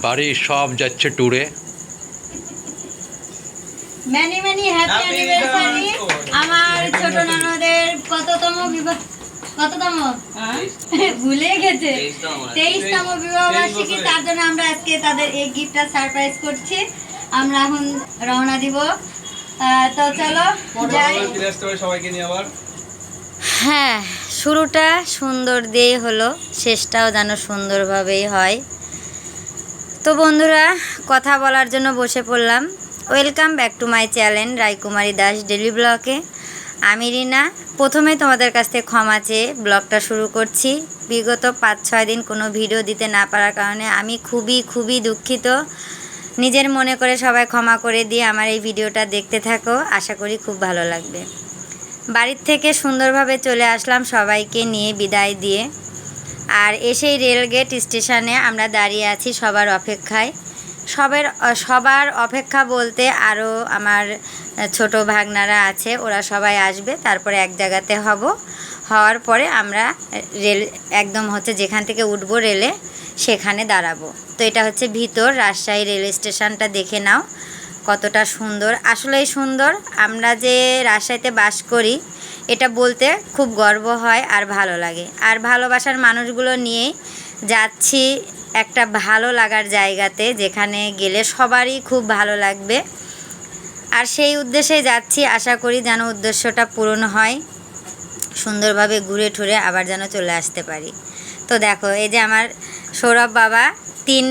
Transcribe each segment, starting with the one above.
বাড়ির সব যাচ্ছে ট্যুরে ম্যানি ম্যানি হ্যাপি অ্যানিভার্সারি আমার ছোট ননদের কততম বিবাহ কততম? ভুলে গেছে। তেইশতম বিবাহ বার্ষিকী তার জন্য আমরা আজকে তাদের এই গিফটটা সারপ্রাইজ করছি। আমরা এখন রওনা দিব। তো চলো সবাইকে নিয়ে আবার। হ্যাঁ শুরুটা সুন্দর দিয়ে হলো। শেষটাও যেন সুন্দরভাবেই হয়। তো বন্ধুরা, কথা বলার জন্য বসে পড়লাম। Welcome back to my channel Raikumari Das daily ব্লকে আমি রিনা, প্রথমে তোমাদের কাছ থেকে ক্ষমা চেয়ে ব্লগটা শুরু করছি। বিগত পাঁচ ছয় দিন কোনো ভিডিও দিতে না পারার কারণে আমি খুবই খুবই দুঃখিত। নিজের মনে করে সবাই ক্ষমা করে দিয়ে আমার এই ভিডিওটা দেখতে থাকো, আশা করি খুব ভালো লাগবে। বাড়ির থেকে সুন্দরভাবে চলে আসলাম সবাইকে নিয়ে বিদায় দিয়ে। আর এসেই রেলগেট স্টেশনে আমরা দাঁড়িয়ে আছি সবার অপেক্ষায়। সবার সবার অপেক্ষা বলতে আরও আমার ছোট ভাগনারা আছে, ওরা সবাই আসবে, তারপরে এক জায়গাতে হব। হওয়ার পরে আমরা রেল, একদম হচ্ছে যেখান থেকে উঠবো রেলে, সেখানে দাঁড়াবো। তো এটা হচ্ছে ভিতর, রাজশাহী রেল স্টেশনটা দেখে নাও কতটা সুন্দর। আসলেই সুন্দর, আমরা যে রাজশাহীতে বাস করি এটা বলতে খুব গর্ব হয় আর ভালো লাগে। আর ভালোবাসার মানুষগুলো নিয়ে যাচ্ছি একটা ভালো লাগার জায়গাতে, যেখানে গেলে সবারই খুব ভালো লাগবে। আর সেই উদ্দেশ্যে যাচ্ছি, আশা করি যেন উদ্দেশ্যটা পূরণ হয়, সুন্দরভাবে ঘুরে ঠুরে আবার যেন চলে আসতে পারি। তো দেখো, এই যে আমার সৌরভ বাবা তিন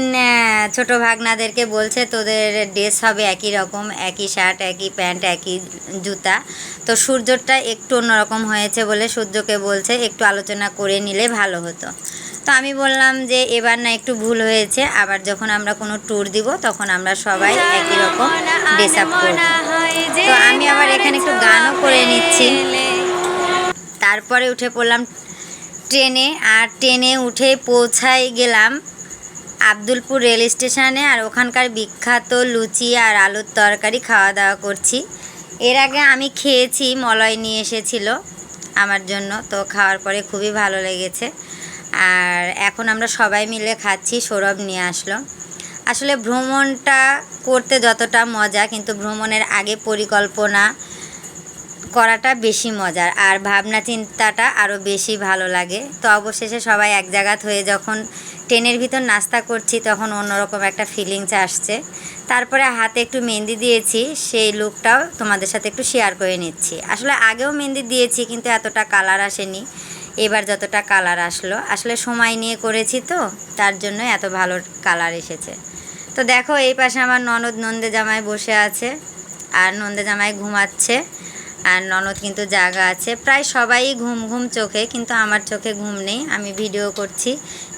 ছোট ভাগনাদেরকে বলছে তোদের ড্রেস হবে একই রকম, একই শার্ট, একই প্যান্ট, একই জুতা। তো সূর্যটা একটু অন্যরকম হয়েছে বলে সূর্যকে বলছে, একটু আলোচনা করে নিলে ভালো হতো। তো আমি বললাম যে এবার না একটু ভুল হয়েছে, আবার যখন আমরা কোনো ট্যুর দিব, তখন আমরা সবাই একই রকম ড্রেস আপ করব। তো আমি আবার এখানে একটু গানও করে নিচ্ছি। তারপরে উঠে পড়লাম ট্রেনে, আর ট্রেনে উঠে পৌঁছাই গেলাম আব্দুলপুর রেল স্টেশনে আর ওখানকার বিখ্যাত লুচি আর আলুর তরকারি খাওয়া দাওয়া করছি। এর আগে আমি খেয়েছি, মলয় নিয়ে এসেছিল আমার জন্য, তো খাওয়ার পরে খুবই ভালো লেগেছে। আর এখন আমরা সবাই মিলে খাচ্ছি, সৌরভ নিয়ে আসলো। আসলে ভ্রমণটা করতে যতটা মজা, কিন্তু ভ্রমণের আগে পরিকল্পনা করাটা বেশি মজার আর ভাবনা চিন্তাটা আরও বেশি ভালো লাগে। তো অবশেষে সবাই এক জায়গাত হয়ে যখন ট্রেনের ভিতর নাস্তা করছি তখন অন্যরকম একটা ফিলিংস আসছে। তারপরে হাতে একটু মেহেন্দি দিয়েছি, সেই লুকটাও তোমাদের সাথে একটু শেয়ার করে নিচ্ছি। আসলে আগেও মেহেন্দি দিয়েছি কিন্তু এতটা কালার আসেনি। এবার যতটা কালার আসলো, আসলে সময় নিয়ে করেছি তো, তার জন্য এত ভালো কালার এসেছে। তো দেখো, এই পাশে আমার ননদ নন্দে জামাই বসে আছে, আর নন্দে জামাই ঘুমাচ্ছে। আর ননদ কিন্তু জাগা আছে। প্রায় সবাই ঘুম ঘুম চোখে, কিন্তু আমার চোখে ঘুম নেই। আমি ভিডিও করছি।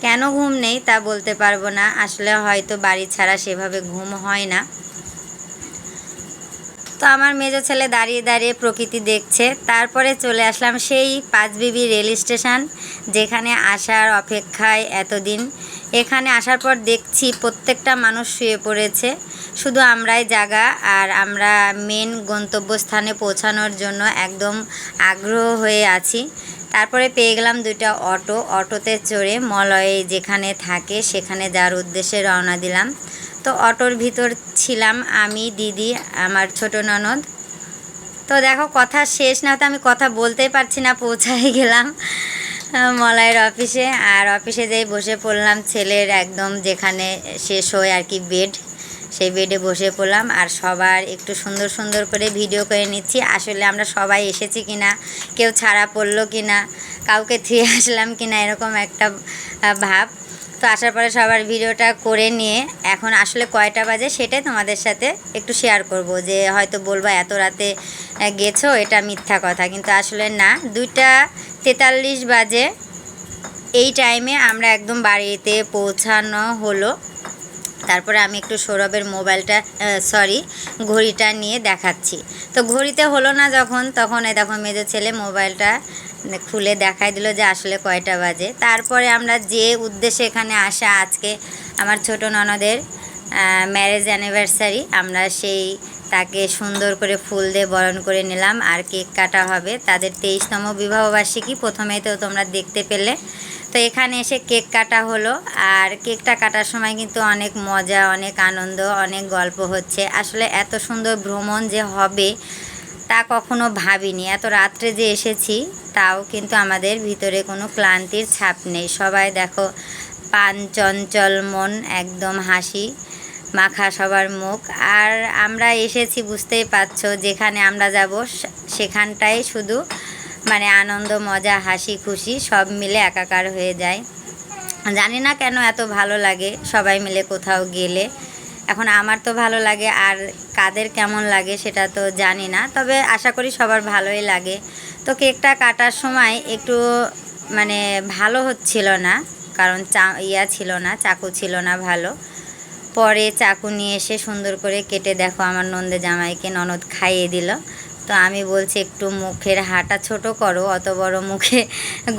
কেন ঘুম নেই তা বলতে পারব না। আসলে হয়তো বাড়ি ছাড়া সেভাবে ঘুম হয় না। তো আমার মেজো ছেলে দাঁড়িয়ে দাঁড়িয়ে প্রকৃতি দেখছে। তারপরে চলে আসলাম সেই পাঁচবিবি রেল স্টেশন, যেখানে আসার অপেক্ষায় এতদিন। এখানে আসার পর দেখছি প্রত্যেকটা মানুষ শুয়ে পড়েছে। শুধু আমরাই জাগা আর আমরা মেন গন্তব্যস্থানে পৌঁছানোর জন্য একদম আগ্রহ হয়ে আছি। তারপরে পেয়ে গেলাম দুইটা অটো। অটোতে চড়ে মলয়ে যেখানে থাকে সেখানে যার উদ্দেশ্যে রওনা দিলাম। তো অটোর ভিতর ছিলাম আমি দিদি আমার ছোট ননদ। তো দেখো কথা শেষ না তো আমি কথা বলতেই পারছি না পৌঁছাই গেলাম আহ, মলয়ের অফিসে আর অফিসে যেই বসে পড়লাম ছেলের একদম যেখানে শেষ হয় আর কি বেড সেই বেডে বসে পড়লাম আর সবার একটু সুন্দর সুন্দর করে ভিডিও করে নিচ্ছি। আসলে আমরা সবাই এসেছি কিনা, কেউ ছাড়া পড়ল কিনা, কাউকে থুয়ে আসলাম কিনা এরকম একটা ভাব। তো আসার পরে সবার ভিডিওটা করে নিয়ে এখন আসলে কয়টা বাজে সেটাই তোমাদের সাথে একটু শেয়ার করব যে হয়তো বলবা এত রাতে গেছো, এটা মিথ্যা কথা। কিন্তু আসলে না, দুইটা তেতাল্লিশ বাজে। এই টাইমে আমরা একদম বাড়িতে পৌঁছানো হলো। তারপরে আমি একটু সৌরভের মোবাইলটা সরি ঘড়িটা নিয়ে দেখাচ্ছি। তো ঘড়িতে হলো না যখন, তখন এই দেখো মেজো ছেলে মোবাইলটা খুলে দেখাই দিল যে আসলে কয়টা বাজে। তারপরে আমরা যে উদ্দেশ্যে এখানে আসা আজকে আমার ছোট ননদের ম্যারেজ অ্যানিভার্সারি আমরা সেই তাকে সুন্দর করে ফুল দিয়ে বরণ করে নিলাম আর কেক কাটা হবে। তাদের তেইশতম বিবাহবার্ষিকী প্রথমেই তো তোমরা দেখতে পেলে। তো এখানে এসে কেক কাটা হলো। আর কেকটা কাটার সময় কিন্তু অনেক মজা, অনেক আনন্দ, অনেক গল্প হচ্ছে। আসলে এত সুন্দর ভ্রমণ যে হবে তা কখনো ভাবিনি। এত রাত্রে যে এসেছি, তাও কিন্তু আমাদের ভিতরে কোনো ক্লান্তির ছাপ নেই। সবাই দেখো, পান চঞ্চল মন, একদম হাসি মাখা সবার মুখ। আর আমরা এসেছি, বুঝতেই পারছ, যেখানে আমরা যাব সেখানটাই শুধু মানে আনন্দ, মজা, হাসি, খুশি সব মিলে একাকার হয়ে যায়। জানি না কেন এত ভালো লাগে সবাই মিলে কোথাও গেলে। এখন আমার তো ভালো লাগে আর কাদের কেমন লাগে সেটা তো জানি না, তবে আশা করি সবার ভালোই লাগে। তো কেকটা কাটার সময় একটু মানে ভালো হচ্ছিল না, কারণ চা, ইয়া ছিল না, চাকু ছিল না ভালো। পরে চাকু নিয়ে এসে সুন্দর করে কেটে দেখো আমার নন্দে জামাইকে ননদ খাইয়ে দিল। তো আমি বলছি, একটু মুখের হাঁটা ছোট করো, অত বড় মুখে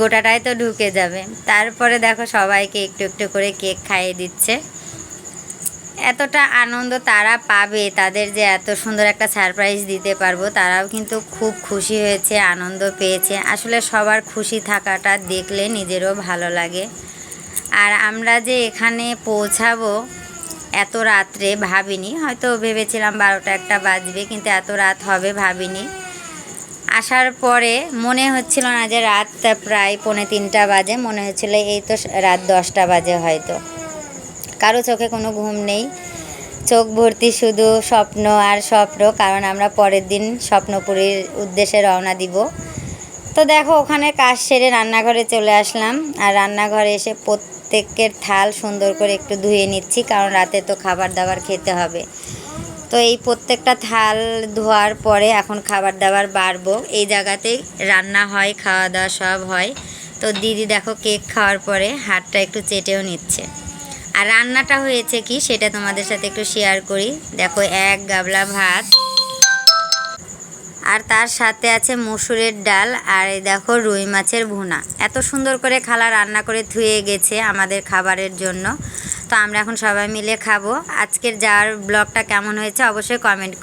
গোটাটাই তো ঢুকে যাবে। তারপরে দেখো সবাইকে একটু একটু করে কেক খাইয়ে দিচ্ছে। এতটা আনন্দ তারা পাবে, তাদের যে এত সুন্দর একটা সারপ্রাইজ দিতে পারব, তারাও কিন্তু খুব খুশি হয়েছে, আনন্দ পেয়েছে। আসলে সবার খুশি থাকাটা দেখলে নিজেরও ভালো লাগে। আর আমরা যে এখানে পৌঁছাবো এত রাত্রে ভাবিনি। হয়তো ভেবেছিলাম বারোটা একটা বাজবে, কিন্তু এত রাত হবে ভাবিনি। আসার পরে মনে হচ্ছিল না যে রাত প্রায় পৌনে তিনটা বাজে, মনে হচ্ছিল এই তো রাত দশটা বাজে হয়তো। কারও চোখে কোনো ঘুম নেই। চোখ ভর্তি শুধু স্বপ্ন আর স্বপ্ন, কারণ আমরা পরের দিন স্বপ্নপুরীর উদ্দেশ্যে রওনা দিব। তো দেখো, ওখানে কাজ সেরে রান্নাঘরে চলে আসলাম। আর রান্নাঘরে এসে প্রত্যেকের থাল সুন্দর করে একটু ধুয়ে নিচ্ছি, কারণ রাতে তো খাবার দাবার খেতে হবে। তো এই প্রত্যেকটা থাল ধোয়ার পরে এখন খাবার দাবার বাড়বো। এই জায়গাতেই রান্না হয় খাওয়া দাওয়া সব হয়। তো দিদি দেখো কেক খাওয়ার পরে হাতটা একটু চেটেও নিচ্ছে। আর রান্নাটা হয়েছে কি, সেটা তোমাদের সাথে একটু শেয়ার করি। দেখো এক গাবলা ভাত। আর তার সাথে আছে মসুরের ডাল আর এই দেখো রুই মাছের ভুনা। এত সুন্দর করে খালা রান্না করে ধুয়ে গেছে আমাদের খাবারের জন্য। তো আমরা এখন সবাই মিলে খাব। আজকের যার ব্লগটা কেমন হয়েছে অবশ্যই কমেন্ট